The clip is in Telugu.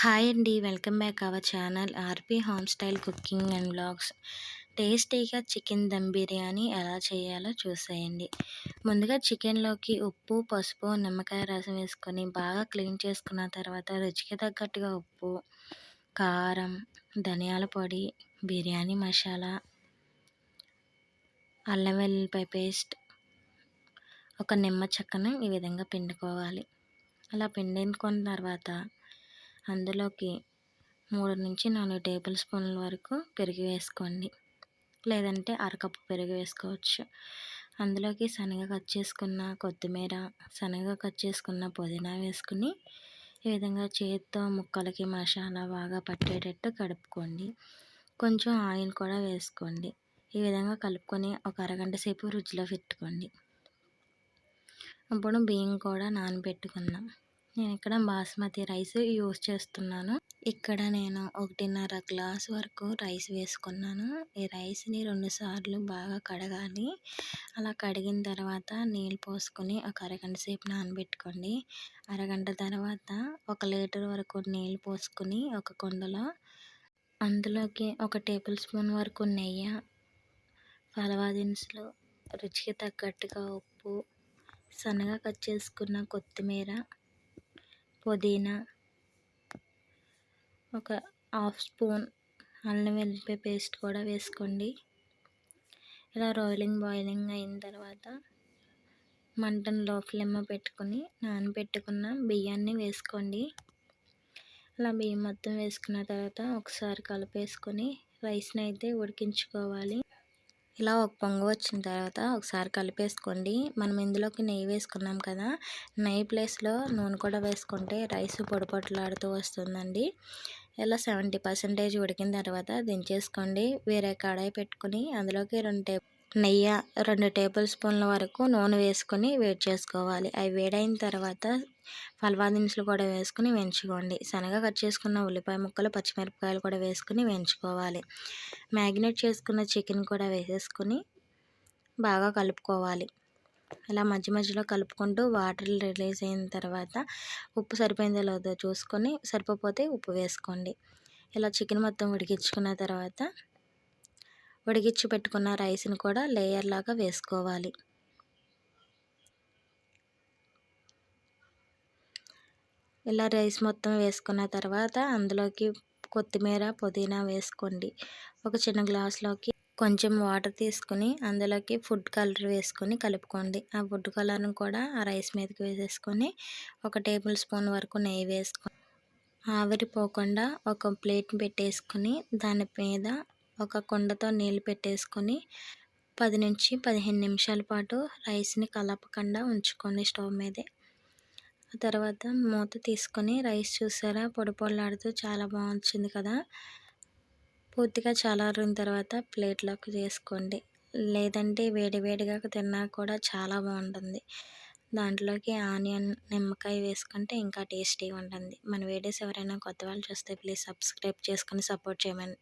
హాయ్ అండి. Welcome back our channel RP home style cooking and blogs టేస్టీగా చికెన్ దమ్ బిర్యానీ ఎలా చేయాలో చూసేయండి. ముందుగా చికెన్లోకి ఉప్పు పసుపు నిమ్మకాయ రసం వేసుకొని బాగా క్లీన్ చేసుకున్న తర్వాత రుచికి తగ్గట్టుగా ఉప్పు కారం ధనియాల పొడి బిర్యానీ మసాలా అల్లం వెల్లుల్లిపాయ పేస్ట్ ఒక నిమ్మ చెక్కను ఈ విధంగా పిండుకోవాలి. అలా పిండుకున్న తర్వాత అందులోకి మూడు నుంచి నాలుగు టేబుల్ స్పూన్ల వరకు పెరుగు వేసుకోండి. లేదంటే అరకప్పు పెరుగు వేసుకోవచ్చు. అందులోకి శనగ కట్ చేసుకున్న కొత్తిమీర శనగ కట్ చేసుకున్న పుదీనా వేసుకుని ఈ విధంగా చేతితో ముక్కలకి మసాలా బాగా పట్టేటట్టు కడుపుకోండి. కొంచెం ఆయిల్ కూడా వేసుకోండి. ఈ విధంగా కలుపుకొని ఒక అరగంట సేపు రుచిలో పెట్టుకోండి. అప్పుడు బియ్యం కూడా నానబెట్టుకున్నాం నేను ఇక్కడ బాస్మతి రైస్ యూస్ చేస్తున్నాను. ఇక్కడ నేను ఒకటిన్నర గ్లాస్ వరకు రైస్ వేసుకున్నాను. ఈ రైస్ని రెండు సార్లు బాగా కడగాలి. అలా కడిగిన తర్వాత నీళ్ళు పోసుకొని ఒక అరగంట సేపు నానబెట్టుకోండి. అరగంట తర్వాత ఒక లీటర్ వరకు నీళ్ళు పోసుకొని ఒక కుండలో అందులోకి ఒక టేబుల్ స్పూన్ వరకు నెయ్యి ఫలవా దినుసులు రుచికి తగ్గట్టుగా ఉప్పు సన్నగా కట్ చేసుకున్న కొత్తిమీర పుదీనా ఒక హాఫ్ స్పూన్ అల్లం వెల్లిపాయ పేస్ట్ కూడా వేసుకోండి. ఇలా రోలింగ్ బాయిలింగ్ అయిన తర్వాత మంటను లో ఫ్లేమ్ పెట్టుకొని నానబెట్టుకున్న బియ్యాన్ని వేసుకోండి. అలా బియ్యం మొత్తం వేసుకున్న తర్వాత ఒకసారి కలిపేసుకొని రైస్ని అయితే ఉడికించుకోవాలి. ఇలా ఒక పొంగు వచ్చిన తర్వాత ఒకసారి కలిపేసుకోండి. మనం ఇందులోకి నెయ్యి వేసుకున్నాం కదా నెయ్యి ప్లేస్లో నూనె కూడా వేసుకుంటే రైస్ పొడిపొట్లాడుతూ వస్తుందండి. ఇలా సెవెంటీ పర్సెంటేజ్ ఉడికిన తర్వాత దించేసుకోండి. వేరే కడాయి పెట్టుకుని అందులోకి రెండు టేబుల్ నెయ్యి రెండు టేబుల్ స్పూన్ల వరకు నూనె వేసుకొని వేడి చేసుకోవాలి. అవి వేడైన తర్వాత ఫల్వా దినుసులు కూడా వేసుకుని వేయించుకోండి. శనగ కట్ చేసుకున్న ఉల్లిపాయ ముక్కలు పచ్చిమిరపకాయలు కూడా వేసుకుని వేయించుకోవాలి. మ్యాగ్నేట్ చేసుకున్న చికెన్ కూడా వేసేసుకుని బాగా కలుపుకోవాలి. ఇలా మధ్య మధ్యలో కలుపుకుంటూ వాటర్ రిలీజ్ అయిన తర్వాత ఉప్పు సరిపోయిందో లేదో చూసుకొని సరిపోతే ఉప్పు వేసుకోండి. ఇలా చికెన్ మొత్తం ఉడికించుకున్న తర్వాత ఉడికించి పెట్టుకున్న రైస్ని కూడా లేయర్ లాగా వేసుకోవాలి. ఇలా రైస్ మొత్తం వేసుకున్న తర్వాత అందులోకి కొత్తిమీర పుదీనా వేసుకోండి. ఒక చిన్న గ్లాస్లోకి కొంచెం వాటర్ తీసుకుని అందులోకి ఫుడ్ కలర్ వేసుకొని కలుపుకోండి. ఆ ఫుడ్ కలర్ను కూడా ఆ రైస్ మీదకి వేసేసుకొని ఒక టేబుల్ స్పూన్ వరకు నెయ్యి వేసుకొని ఆవిరిపోకుండా ఒక ప్లేట్ పెట్టేసుకొని దాని మీద ఒక కుండతో నీళ్ళు పెట్టేసుకొని పది నుంచి పదిహేను నిమిషాల పాటు రైస్ని కలపకుండా ఉంచుకోండి స్టవ్ మీదే. తర్వాత మూత తీసుకొని రైస్ చూసారా? పొడి పొడలాడుతూ చాలా బాగుంది కదా? పూర్తిగా చల్లారిన తర్వాత ప్లేట్లోకి చేసుకోండి. లేదంటే వేడివేడిగా తిన్నా కూడా చాలా బాగుంటుంది. దాంట్లోకి ఆనియన్ నిమ్మకాయ వేసుకుంటే ఇంకా టేస్టీగా ఉంటుంది. మన వీడియోస్ ఎవరైనా కొత్త వాళ్ళు చూస్తే ప్లీజ్ సబ్స్క్రైబ్ చేసుకొని సపోర్ట్ చేయమని.